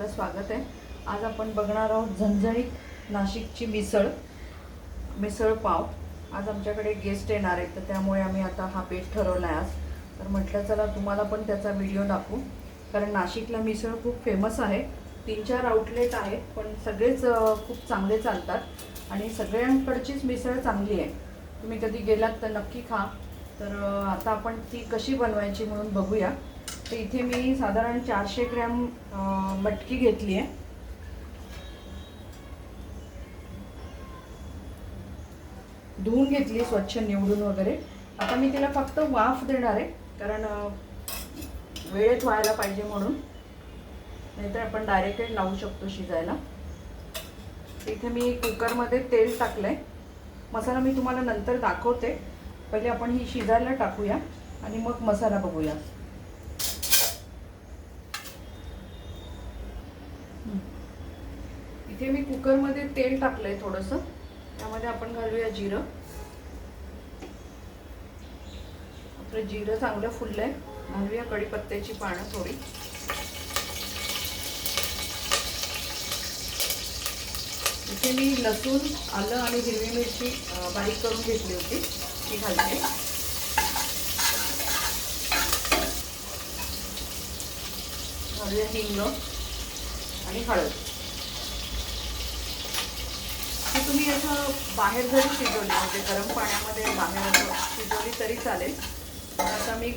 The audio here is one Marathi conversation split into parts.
आपलं स्वागत आहे. आज आपण बघणार आहोत झणझणीत नाशिकची मिसळ मिसळ पाव. आज आमच्याकडे गेस्ट येणार आहेत तर त्यामुळे आम्ही आता हा पेट ठरवला आहे आज. तर म्हटलं चला तुम्हाला पण त्याचा व्हिडिओ दाखवू. कारण नाशिकला मिसळ खूप फेमस आहे. तीन चार आउटलेट आहेत पण सगळेच खूप चांगले चालतात. आणि सगळ्यांकडचीच मिसळ चांगली आहे. तुम्ही कधी गेलात तर नक्की खा. तर आता आपण ती कशी बनवायची म्हणून बघूया. तर इथे मी साधारण चारशे ग्रॅम मटकी घेतली आहे. धुवून घेतली स्वच्छ निवडून वगैरे. आता मी तिला फक्त वाफ देणार आहे कारण वेळेत व्हायला पाहिजे म्हणून. नाहीतर आपण डायरेक्टली लावू शकतो शिजायला. इथे मी कुकरमध्ये तेल टाकलं आहे मसाला मी तुम्हाला नंतर दाखवते. पहिले आपण ही शिजायला टाकूया आणि मग मसाला बघूया. इथे मी कुकरमध्ये तेल टाकलंय थोडंसं. त्यामध्ये आपण घालूया जिरं. आपलं जिरं चांगलं फुललंय. घालूया कढीपत्त्याची पानं थोडी. इथे मी लसूण आलं आणि हिरवी मिरची बारीक करून घेतली होती. ती घालते. घालूया हिंग. आणि हळद. हे तुम्ही असं बाहेर जरी शिजवली म्हणजे गरम पाण्यामध्ये बाहेर असं शिजवली तरी चालेल. पण आता मी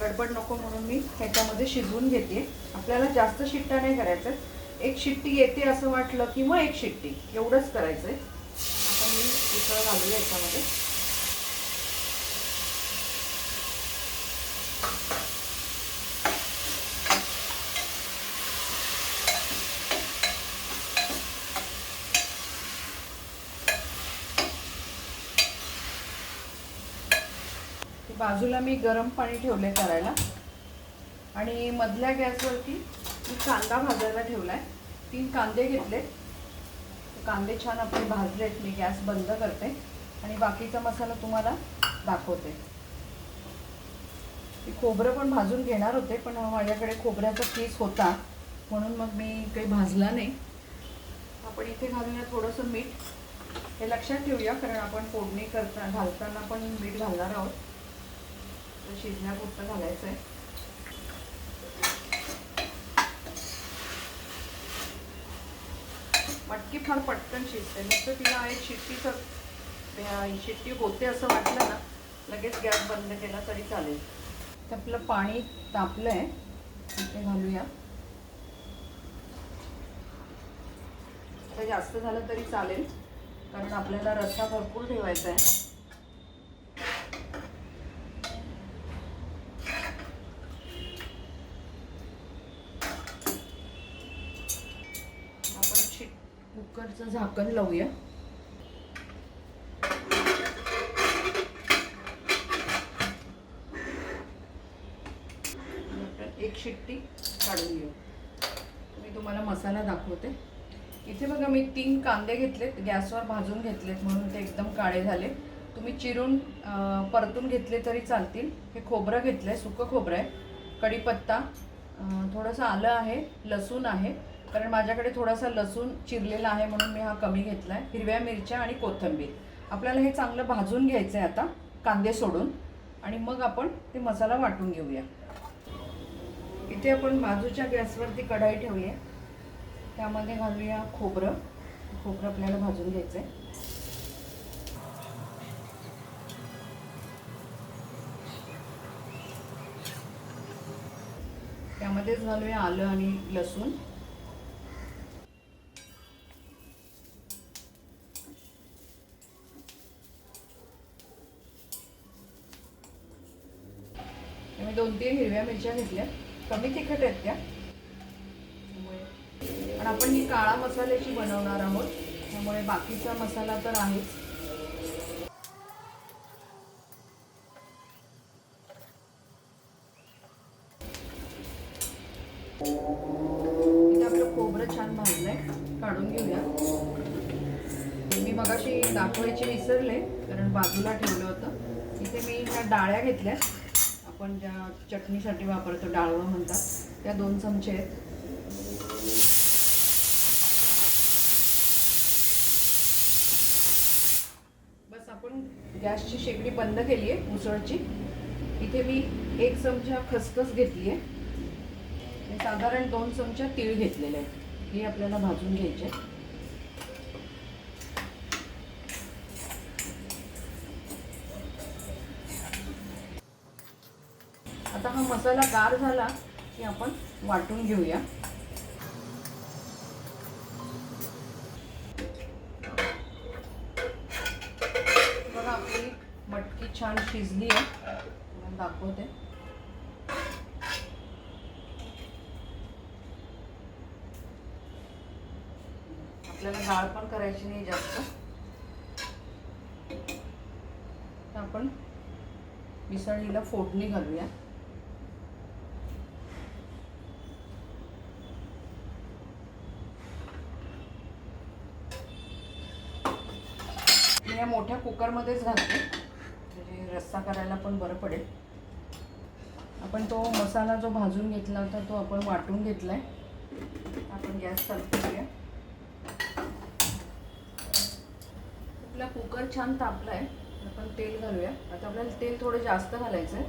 गडबड नको म्हणून मी ह्याच्यामध्ये शिजवून घेते. आपल्याला जास्त शिट्ट्या नाही करायचं एक शिट्टी येते असं वाटलं किंवा एक शिट्टी. एवढंच करायचं आहे आता मी उसळ घालूया याच्यामध्ये. बाजूला मी गरम पाणी ठेवले करायला. आणि मधल्या गॅसवरती मी कांदा भाजायला ठेवला आहे तीन कांदे घेतले कांदे छान आपले भाजलेत. मी गॅस बंद करते. आणि बाकीचा मसाला तुम्हाला दाखवते. मी खोबरं पण भाजून घेणार होते पण माझ्याकडे खोबऱ्याचा पीस होता. म्हणून मग मी काही भाजला नाही. आपण इथे घालूया थोडंसं मीठ. हे लक्षात ठेवूया कारण आपण फोडणी करता घालताना पण मीठ घालणार आहोत. शिजण्यापुरतं घालायचं आहे मटकी फार पटकन शिजते. नुसतं तिला एक शिट्टीचं शिट्टी होते असं वाटलं ना लगेच गॅस बंद केला तरी चालेल. तर आपलं पाणी तापलं आहे ते घालूया. तर जास्त झालं तरी चालेल कारण आपल्याला रस्सा भरपूर ठेवायचा आहे कुकरचं झाकण लावूया. एक शिट्टी काढून घेऊ. मी तुम्हाला मसाला दाखवते. इथे बघा मी तीन कांदे घेतलेत गॅसवर भाजून घेतलेत म्हणून ते एकदम काळे झाले. तुम्ही चिरून परतून घेतले तरी चालतील. हे खोबरं घेतलं आहे सुकं खोबरं आहे. कढीपत्ता थोडंसं आलं आहे लसूण आहे. कारण माझ्याकडे थोडासा लसूण चिरलेला आहे म्हणून मी हा कमी घेतला आहे हिरव्या मिरच्या आणि कोथिंबीर. आपल्याला हे चांगलं भाजून घ्यायचं आहे आता कांदे सोडून. आणि मग आपण ते मसाला वाटून घेऊया. इथे आपण बाजूच्या गॅसवरती कढाई ठेवूया. त्यामध्ये घालूया खोबरं. खोबरं आपल्याला भाजून घ्यायचं आहे त्यामध्येच घालूया आलं आणि लसूण. दोन तीन हिरव्या मिरच्या घेतल्या. कमी तिखट आहेत त्या. आणि पण आपण ही काळा मसाल्याची बनवणार आहोत. त्यामुळे बाकीचा मसाला तर आहेच. इथे आपलं खोबरं छान भाजलंय. काढून घेऊया. मी मगाशी दाखवायचे विसरले कारण बाजूला ठेवलं होतं. इथे मी ह्या डाळ्या घेतल्या. आपण ज्या चटणीसाठी वापरतो डाळवं म्हणतात त्या दोन चमचे आहेत. बस आपण गॅसची शेगडी बंद केली आहे उसळची. इथे मी एक चमचा खसखस घेतली आहे साधारण दोन चमचा तीळ घेतलेले आहेत. हे आपल्याला भाजून घ्यायचे आता हा मसाला गार झाला की आपण वाटून घेऊया. बघा आपली मटकी छान शिजली आहे. दाखवते. आपल्याला गाळ पण करायची नाही जास्त. आपण मिसळीला फोडणी घालूया. कुकरमध्येच घालते. म्हणजे रस्सा करायला पण बरं पडेल. आपण तो मसाला जो भाजून घेतला होता तो आपण वाटून घेतला आहे आपण गॅस चालू करूया. आपला कुकर छान तापला आहे आपण तेल घालूया. आता आपल्याला तेल थोडं जास्त घालायचं आहे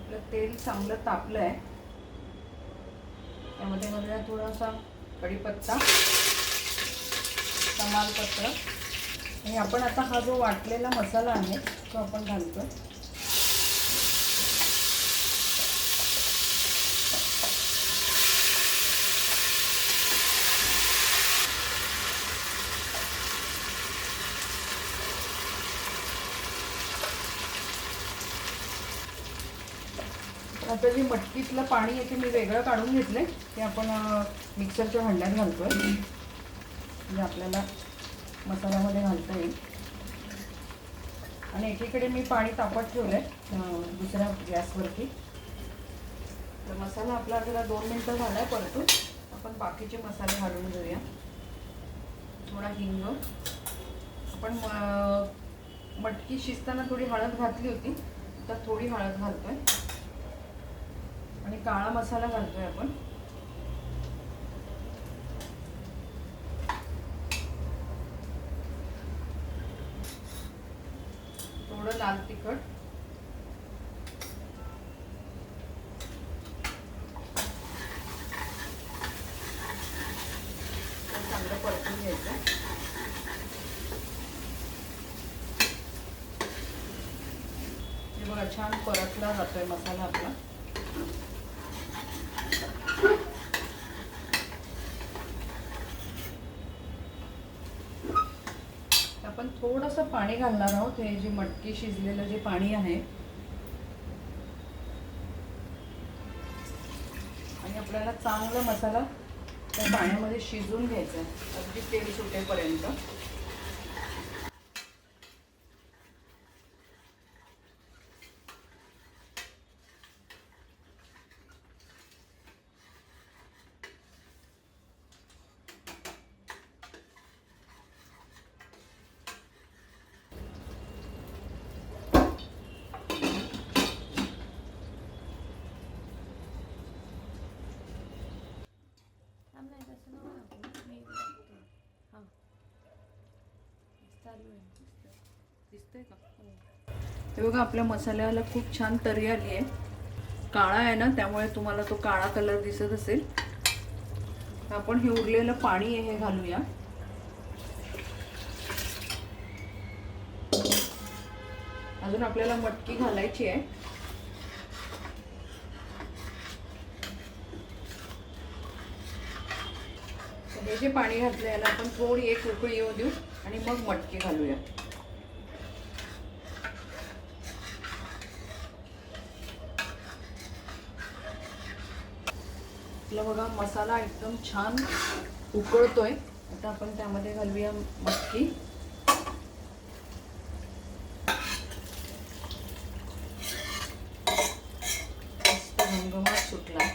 आपलं तेल चांगलं तापलं आहे त्यामध्ये मला थोडासा कढीपत्ता तमालपत्र. आणि आपण आता हा जो वाटलेला मसाला आहे तो आपण घालतो आता जे मटकीतलं पाणी आहे ते मी वेगळं काढून घेतलं ते आपण मिक्सरच्या भांड्यात आहे म्हणजे आपल्याला मसाल्यामध्ये घालता येईल. आणि एकीकडे मी पाणी तापत ठेवलं आहे दुसऱ्या गॅसवरती. तर मसाला आपला जरा दोन मिनटं झाला आहे परतून. आपण बाकीचे मसाले घालून घेऊया. थोडा हिंग. आपण म- मटकी शिजताना थोडी हळद घातली होती तर थोडी हळद घालतोय. आणि काळा मसाला घालतोय आपण. थोडं लाल तिखट. चांगलं परतून घ्यायचं. हे बघा छान परतला जातोय मसाला आपला. आपण थोडंसं पाणी घालणार आहोत. हे जे मटकी शिजलेलं जे पाणी आहे. आणि आपल्याला चांगला मसाला त्या पाण्यामध्ये शिजून घ्यायचा आहे. अगदी तेल सुटेपर्यंत. हे बघा आपल्या मसाल्याला खूप छान तरी आली आहे. काळा आहे ना त्यामुळे तुम्हाला तो काळा कलर दिसत असेल. आपण हे उरलेलं पाणी आहे हे घालूया. अजून आपल्याला मटकी घालायची आहे. जे पाणी घातलं याला आपण थोडी एक उकळी येऊ देऊ आणि मग मटकी घालूया. आपला बघा मसाला एकदम छान उकळतोय. आता आपण त्यामध्ये घालूया मटकी. मस्त घमघमाट सुटला.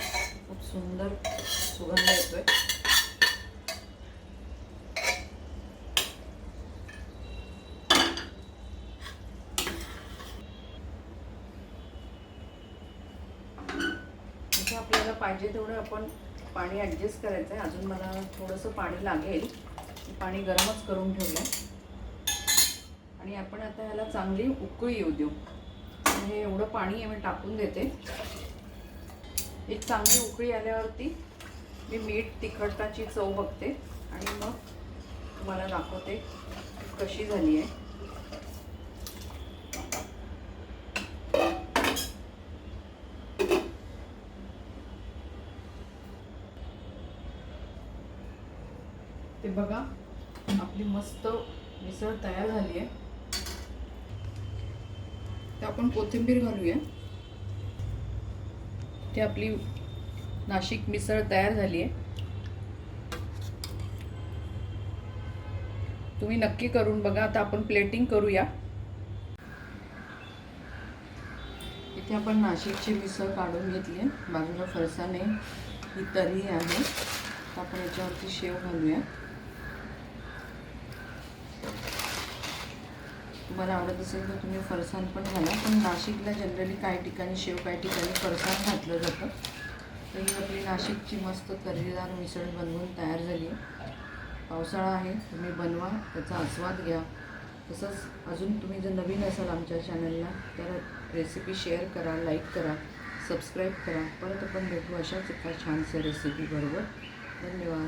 खूप सुंदर सुगंध येतोय इथे आपल्याला पाहिजे तेवढं आपण पाणी ॲडजस्ट करायचं आहे अजून मला थोडंसं पाणी लागेल. पाणी गरमच करून ठेवलं आहे आणि आपण आता ह्याला चांगली उकळी येऊ देऊ. म्हणजे एवढं पाणी आहे मी टाकून देते. एक चांगली उकळी आल्यावरती मी मीठ तिखटाची चव बघते. आणि मग तुम्हाला दाखवते कशी झाली आहे. ते बघा आपली मस्त मिसळ तयार झाली आहे. ते आपण कोथिंबीर घालूया. ते आपली नाशिक मिसळ तयार झाली आहे. तुम्ही नक्की करून बघा आता आपण प्लेटिंग करूया. इथे आपण नाशिकची मिसळ काढून घेतली आहे. बाजूला फरसाने ही तरी आहे. तर आपण याच्यावरती शेव घालूया. तुम्हाला आवडत असेल तर तुम्ही फरसाण पण घाला. पण नाशिकला जनरली काही ठिकाणी शेव काही ठिकाणी फरसाण घातलं जातं. तर ही आपली नाशिकची मस्त तर्रीदार मिसळ बनवून तयार झाली आहे. पावसाळा आहे तुम्ही बनवा त्याचा आस्वाद घ्या. तसंच अजून तुम्ही जर नवीन असाल आमच्या चॅनलला तर रेसिपी शेअर करा लाईक करा सबस्क्राईब करा. परत आपण भेटू अशाच एका छानशा रेसिपीबरोबर धन्यवाद.